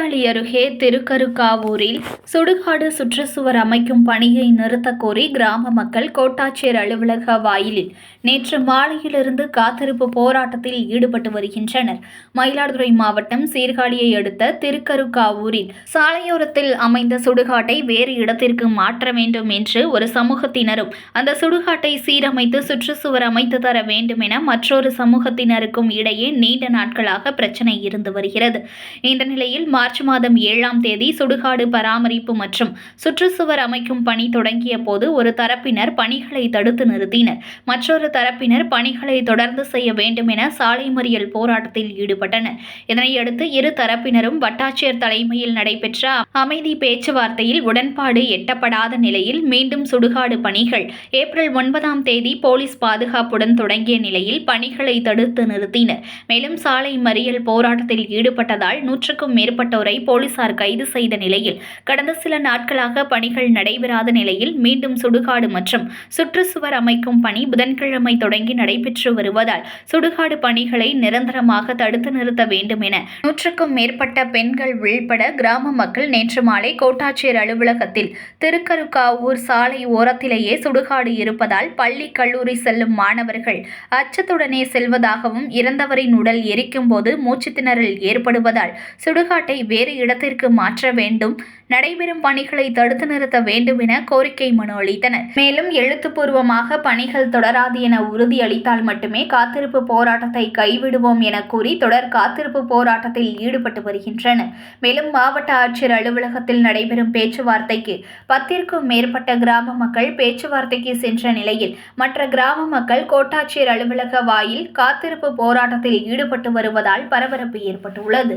சீர்காழி அருகே திருக்கருக்காவூரில் சுடுகாடு சுற்றுச்சுவர் அமைக்கும் பணியை நிறுத்தக் கோரி கிராம மக்கள் கோட்டாட்சியர் அலுவலக வாயிலில் நேற்று மாலையிலிருந்து காத்திருப்பு போராட்டத்தில் ஈடுபட்டு வருகின்றனர். மயிலாடுதுறை மாவட்டம் சீர்காழியை அடுத்த திருக்கருக்காவூரில் சாலையோரத்தில் அமைந்த சுடுகாட்டை வேறு இடத்திற்கு மாற்ற வேண்டும் என்று ஒரு சமூகத்தினரும் அந்த சுடுகாட்டை சீரமைத்து சுற்றுச்சுவர் அமைத்து தர வேண்டும் என மற்றொரு சமூகத்தினருக்கும் இடையே நீண்ட நாட்களாக பிரச்சனை இருந்து வருகிறது. இந்த நிலையில் மார்ச் மாதம் ஏழாம் தேதி சுடுகாடு பராமரிப்பு மற்றும் சுற்றுச்சுவர் அமைக்கும் பணி தொடங்கிய போது ஒரு தரப்பினர் பணிகளை தடுத்து நிறுத்தினர். மற்றொரு தரப்பினர் பணிகளை தொடர்ந்து செய்ய வேண்டும் என சாலை மறியல் போராட்டத்தில் ஈடுபட்டனர். இதனையடுத்து இரு தரப்பினரும் வட்டாட்சியர் தலைமையில் நடைபெற்ற அமைதி பேச்சுவார்த்தையில் உடன்பாடு எட்டப்படாத நிலையில் மீண்டும் சுடுகாடு பணிகள் ஏப்ரல் ஒன்பதாம் தேதி போலீஸ் பாதுகாப்புடன் தொடங்கிய நிலையில் பணிகளை தடுத்து நிறுத்தினர். மேலும் சாலை மறியல் போராட்டத்தில் ஈடுபட்டதால் நூற்றுக்கும் மேற்பட்ட போலீசார் கைது செய்த நிலையில் கடந்த சில நாட்களாக பணிகள் நடைபெறாத நிலையில் மீண்டும் சுடுகாடு மற்றும் சுற்றுச்சுவர் அமைக்கும் பணி புதன்கிழமை தொடங்கி நடைபெற்று வருவதால் சுடுகாடு பணிகளை நிரந்தரமாக தடுத்து நிறுத்த வேண்டும் என நூற்றுக்கும் மேற்பட்ட பெண்கள் உள்பட கிராம மக்கள் நேற்று மாலை கோட்டாட்சியர் அலுவலகத்தில் திருக்கருக்காவூர் சாலை ஓரத்திலேயே சுடுகாடு இருப்பதால் பள்ளி கல்லூரி செல்லும் மாணவர்கள் அச்சத்துடனே செல்வதாகவும் இறந்தவரின் உடல் எரிக்கும் போது மூச்சுத் திணறல் ஏற்படுவதால் சுடுகாட்டை வேறு இடத்திற்கு மாற்ற வேண்டும். நடைபெறும் பணிகளை தடுத்து நிறுத்த வேண்டும் என கோரிக்கை மனு அளித்தனர். மேலும் எழுத்துப்பூர்வமாக பணிகள் தொடராது என உறுதியளித்தால் மட்டுமே காத்திருப்பு போராட்டத்தை கைவிடுவோம் என கூறி தொடர் காத்திருப்பு போராட்டத்தில் ஈடுபட்டு வருகின்றனர். மேலும் மாவட்ட ஆட்சியர் அலுவலகத்தில் நடைபெறும் பேச்சுவார்த்தைக்கு பத்திற்கும் மேற்பட்ட கிராம மக்கள் பேச்சுவார்த்தைக்கு சென்ற நிலையில் மற்ற கிராம மக்கள் கோட்டாட்சியர் அலுவலக வாயில் காத்திருப்பு போராட்டத்தில் ஈடுபட்டு வருவதால் பரபரப்பு ஏற்பட்டுள்ளது.